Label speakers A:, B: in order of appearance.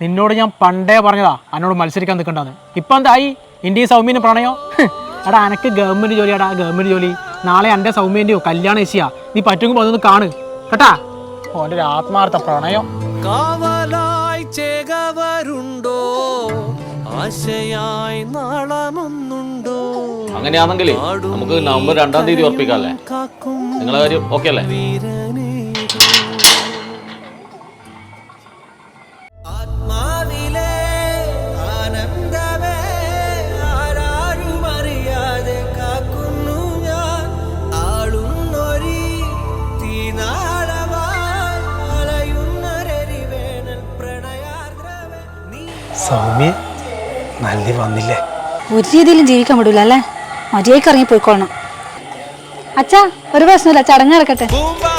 A: നിന്നോട് ഞാൻ പണ്ടേ പറഞ്ഞതാ എന്നോട് മത്സരിക്കാൻ നിൽക്കണ്ടെന്ന്. ഇപ്പം എന്തായി ഇന്ത്യയും സൗമ്യനും പ്രണയോ? എടാ അനക്ക് ഗവൺമെന്റ് ജോലിയാടാ ഗവൺമെന്റ് ജോലി. നാളെ എന്റെ സൗമ്യന്റെയോ കല്യാണം ഏശിയാ നീ പറ്റുമ്പോൾ അതൊന്ന് കാണ്. കേട്ടാ? ഓന്റെ ഒരു ആത്മാർത്ഥ പ്രണയം.
B: കാവലായി ചേകവരുണ്ടോ? ആശയായി നാളമൊന്നുണ്ടോ?
C: അങ്ങനെയാണെങ്കിൽ നമുക്ക് നവംബർ രണ്ടാം തീയതി ഉറപ്പിക്കാം
B: അല്ലേ
C: നിങ്ങളെ കാര്യം ഓക്കെ അല്ലേ
D: സൗമ്യ നല്ല വന്നില്ലേ?
E: ഒരു രീതിയിലും ജീവിക്കാൻ പറ്റൂല അല്ലേ? മര്യാദയ്ക്ക് ഇറങ്ങി പോയിക്കോളണം അച്ഛാ ഒരു പ്രശ്നമില്ല ചടങ്ങ്
B: പൂമ്പാ